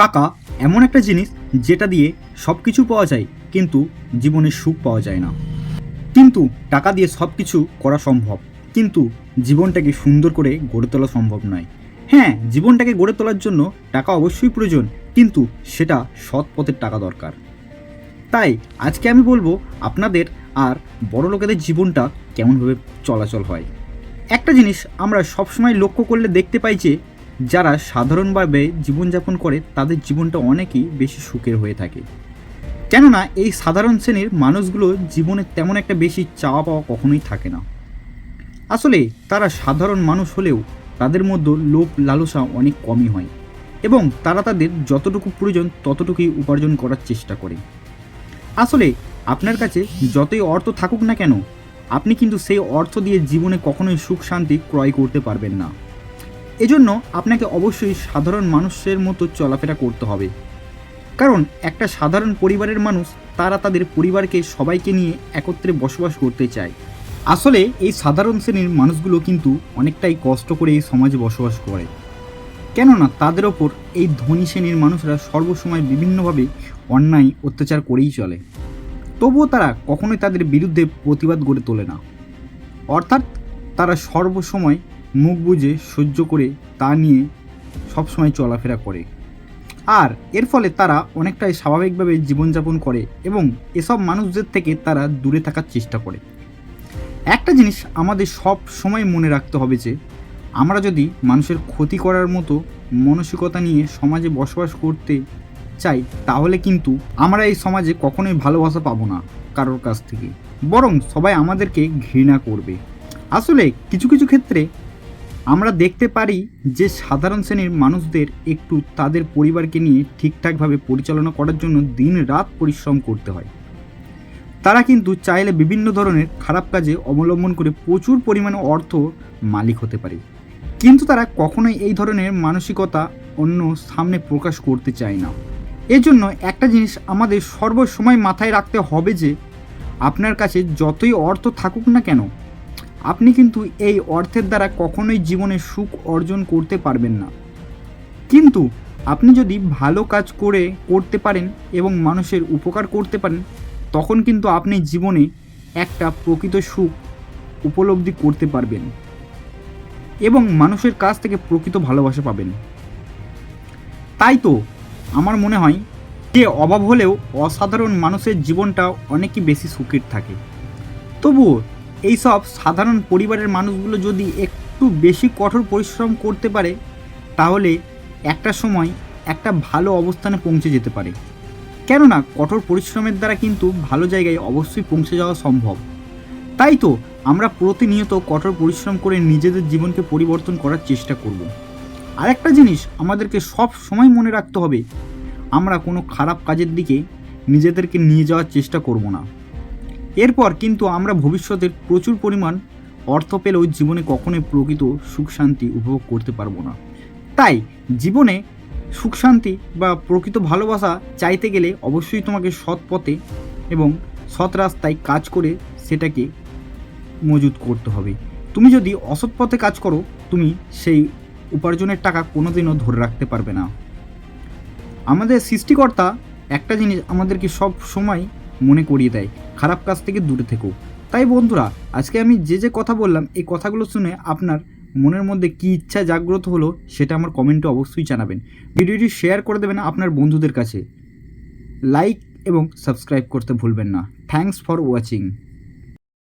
টাকা এমন একটা জিনিস যেটা দিয়ে সব কিছু পাওয়া যায়, কিন্তু জীবনে সুখ পাওয়া যায় না। কিন্তু টাকা দিয়ে সব কিছু করা সম্ভব, কিন্তু জীবনটাকে সুন্দর করে গড়ে তোলা সম্ভব নয়। হ্যাঁ জীবনটাকে গড়ে তোলার জন্য টাকা অবশ্যই প্রয়োজন, কিন্তু সেটা সৎ পথের টাকা দরকার। তাই আজকে আমি বলব আপনাদের আর বড় লোকেদের জীবনটা কেমনভাবে চলাচল হয়। একটা জিনিস আমরা সবসময় লক্ষ্য করলে দেখতে পাই যে যারা সাধারণভাবে জীবনযাপন করে তাদের জীবনটা অনেকই বেশি সুখের হয়ে থাকে। কেননা এই সাধারণ শ্রেণির মানুষগুলো জীবনে তেমন একটা বেশি চাওয়া পাওয়া কখনোই থাকে না। আসলে তারা সাধারণ মানুষ হলেও তাদের মধ্যে লোভ লালসা অনেক কমই হয় এবং তারা তাদের যতটুকু প্রয়োজন ততটুকুই উপার্জন করার চেষ্টা করে। আসলে আপনার কাছে যতই অর্থ থাকুক না কেন, আপনি কিন্তু সেই অর্থ দিয়ে জীবনে কখনোই সুখ শান্তি ক্রয় করতে পারবেন না। এজন্য আপনাকে অবশ্যই সাধারণ মানুষের মতো চলাফেরা করতে হবে। কারণ একটা সাধারণ পরিবারের মানুষ, তারা তাদের পরিবারকে সবাইকে নিয়ে একত্রে বসবাস করতে চায়। আসলে এই সাধারণ শ্রেণির মানুষগুলো কিন্তু অনেকটাই কষ্ট করে এই সমাজে বসবাস করে। কেননা তাদের ওপর এই ধনী শ্রেণির মানুষরা সর্বসময় বিভিন্নভাবে অন্যায়, অত্যাচার করেই চলে। তবুও তারা কখনোই তাদের বিরুদ্ধে প্রতিবাদ গড়ে তোলে না। অর্থাৎ তারা সর্বসময় মুখ বুজে সহ্য করে তা নিয়ে সবসময় চলাফেরা করে। আর এর ফলে তারা অনেকটাই স্বাভাবিকভাবে জীবনযাপন করে এবং এসব মানুষদের থেকে তারা দূরে থাকার চেষ্টা করে। একটা জিনিস আমাদের সব সময় মনে রাখতে হবে যে, আমরা যদি মানুষের ক্ষতি করার মতো মানসিকতা নিয়ে সমাজে বসবাস করতে চাই, তাহলে কিন্তু আমরা এই সমাজে কখনোই ভালোবাসা পাবো না কারোর কাছ থেকে। বরং সবাই আমাদেরকে ঘৃণা করবে। আসলে কিছু কিছু ক্ষেত্রে আমরা দেখতে পারি যে সাধারণ শ্রেণির মানুষদের একটু তাদের পরিবারকে নিয়ে ঠিকঠাকভাবে পরিচালনা করার জন্য দিন রাত পরিশ্রম করতে হয়। তারা কিন্তু চাইলে বিভিন্ন ধরনের খারাপ কাজে অবলম্বন করে প্রচুর পরিমাণে অর্থ মালিক হতে পারে। কিন্তু তারা কখনোই এই ধরনের মানসিকতা অন্য সামনে প্রকাশ করতে চায় না। এজন্য একটা জিনিস আমাদের সর্বসময় মাথায় রাখতে হবে যে, আপনার কাছে যতই অর্থ থাকুক না কেন আপনি কিন্তু এই অর্থের দ্বারা কখনোই জীবনে সুখ অর্জন করতে পারবেন না। কিন্তু আপনি যদি ভালো কাজ করে করতে পারেন এবং মানুষের উপকার করতে পারেন, তখন কিন্তু আপনি জীবনে একটা প্রকৃত সুখ উপলব্ধি করতে পারবেন এবং মানুষের কাছ থেকে প্রকৃত ভালোবাসা পাবেন। তাই তো আমার মনে হয় যে অভাব হলেও অসাধারণ মানুষের জীবনটা অনেকই বেশি সুখের থাকে। তবুও এইসব সাধারণ পরিবারের মানুষগুলো যদি একটু বেশি কঠোর পরিশ্রম করতে পারে, তাহলে একটা সময় একটা ভালো অবস্থানে পৌঁছে যেতে পারে। কেননা কঠোর পরিশ্রমের দ্বারা কিন্তু ভালো জায়গায় অবশ্যই পৌঁছে যাওয়া সম্ভব। তাই তো আমরা প্রতিনিয়ত কঠোর পরিশ্রম করে নিজেদের জীবনকে পরিবর্তন করার চেষ্টা করব। আরেকটা জিনিস আমাদেরকে সব সময় মনে রাখতে হবে, আমরা কোনো খারাপ কাজের দিকে নিজেদেরকে নিয়ে যাওয়ার চেষ্টা করব না। এরপর কিন্তু আমরা ভবিষ্যতের প্রচুর পরিমাণ অর্থ পেলেও জীবনে কখনোই প্রকৃত সুখ শান্তি উপভোগ করতে পারব না। তাই জীবনে সুখ শান্তি বা প্রকৃত ভালোবাসা চাইতে গেলে অবশ্যই তোমাকে সৎ পথে এবং সৎ রাস্তায় কাজ করে সেটাকে মজুত করতে হবে। তুমি যদি অসৎ পথে কাজ করো, তুমি সেই উপার্জনের টাকা কোনোদিনও ধরে রাখতে পারবে না। আমাদের সৃষ্টিকর্তা একটা জিনিস আমাদেরকে সব সময় মনে করিয়ে দেয় খারাপ কাজ থেকে দূরে থেকো। তাই বন্ধুরা, আজকে আমি যে যে কথা বললাম, এই কথাগুলো শুনে আপনার মনের মধ্যে কি ইচ্ছা জাগ্রত হলো সেটা আমার কমেন্টে অবশ্যই জানাবেন। ভিডিওটি শেয়ার করে দেবেন আপনার বন্ধুদের কাছে। লাইক এবং সাবস্ক্রাইব করতে ভুলবেন না। Thanks for watching